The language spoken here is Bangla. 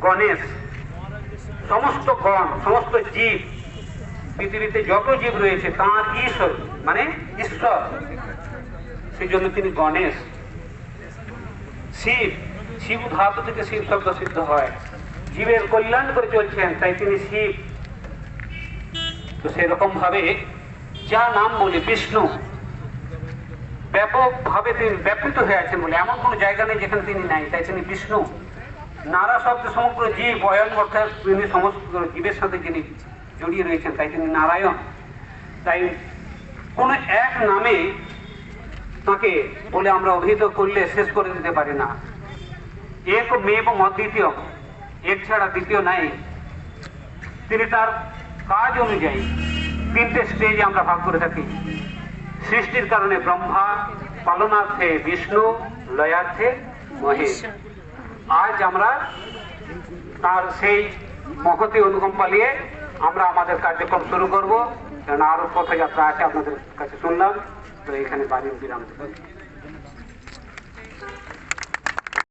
গণেশ, সমস্ত গণ, সমস্ত জীব, পৃথিবীতে যত জীব রয়েছে, তাঁর ঈশ্বর মানে ঈশ্বর। সেই জন্য তিনি গণেশ। শিব শিব ধাতু থেকে শিব শব্দ সিদ্ধ হয়। জীবের কল্যাণ করে চলছেন, তাই তিনি শিব। তো সেরকম ভাবে যা নাম বলি বিষ্ণু, ব্যাপকভাবে তিনি ব্যাপৃত হয়ে আছেন বলে এমন কোনো জায়গা নেই যেখানে তিনি নাই, তাই তিনি বিষ্ণু। নারা শব্দ সমগ্র জীব অয়ন অর্থাৎ তিনি সমস্ত জীবের সাথে যিনি জড়িয়ে রয়েছেন, তাই তিনি নারায়ণ। তাই কোনো এক নামে তাকে বলে আমরা অভিহিত করলে শেষ করে দিতে পারি না। এক মেব অদ্বিতীয় এক ছাড়া দ্বিতীয় নাই। তিনি তার কাজ অনুযায়ী তিনটে স্টেজে আমরা ভাগ করে থাকি। সৃষ্টির কারণে ব্রহ্মা, পালনার্থে বিষ্ণু, লয়ার্থে মহেশ। আজ আমরা তার সেই মহতি অনুকম্পা নিয়ে আমরা আমাদের কার্যক্রম শুরু করব কারণ আরও পথযাত্রা আছে আপনাদের কাছে শুনলাম তো এখানে বাড়ির বিরাম।